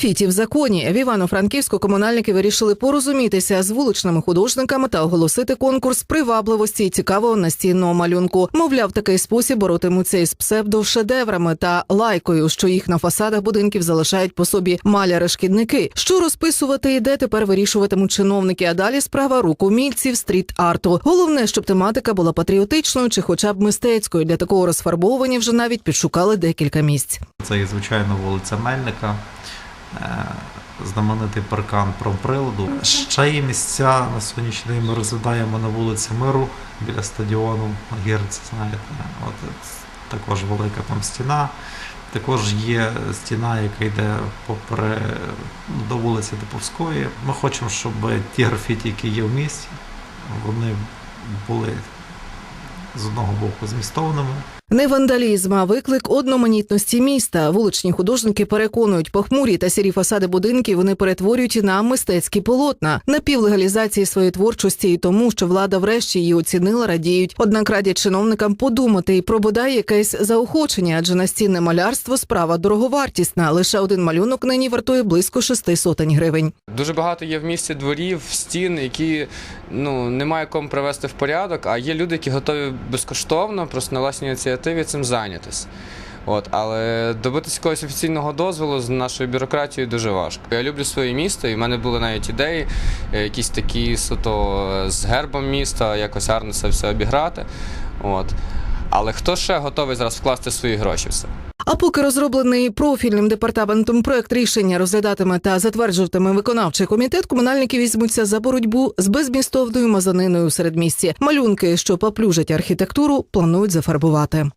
Графіті в законі в Івано-Франківську комунальники вирішили порозумітися з вуличними художниками та оголосити конкурс привабливості і цікавого настінного малюнку. Мовляв, такий спосіб боротимуться із псевдошедеврами та лайкою, що їх на фасадах будинків залишають по собі маляри-шкідники. Що розписувати і де тепер вирішуватимуть чиновники. А далі справа рук умільців стріт-арту. Головне, щоб тематика була патріотичною чи, хоча б мистецькою. Для такого розфарбовування вже навіть підшукали декілька місць. Це і звичайно вулиця Мельника, знаменитий паркан промприладу. Ще є місця на сьогоднішній день ми розглядаємо на вулиці Миру біля стадіону Гірці, знаєте. От також велика там стіна. Також є стіна, яка йде попри до вулиці Деповської. Ми хочемо, щоб ті графіті, які є в місті, вони були з одного боку змістовними, Не вандалізм, а виклик одноманітності міста. Вуличні художники переконують, похмурі та сірі фасади будинків вони перетворюють на мистецькі полотна. Напівлегалізації своєї творчості і тому, що влада врешті її оцінила, радіють. Однак радять чиновникам подумати і про бодай якесь заохочення, адже настінне малярство справа дороговартісна. Лише один малюнок нині вартує близько шести сотень гривень. Дуже багато є в місті дворів, стін, які ну немає кому привести в порядок, а є люди, які готові безкоштовно, просто на власній ініціативі цим зайнятися. От, але добитися якогось офіційного дозволу з нашою бюрократією дуже важко. Я люблю своє місто, і в мене були навіть ідеї, е, якісь такі суто з гербом міста, якось гарно це все обіграти. От. Але хто ще готовий зараз вкласти свої гроші в це? А поки розроблений профільним департаментом проект рішення розглядатиме та затверджуватиме виконавчий комітет, комунальники візьмуться за боротьбу з безмістовною мазаниною у середмісті. Малюнки, що поплюжать архітектуру, планують зафарбувати.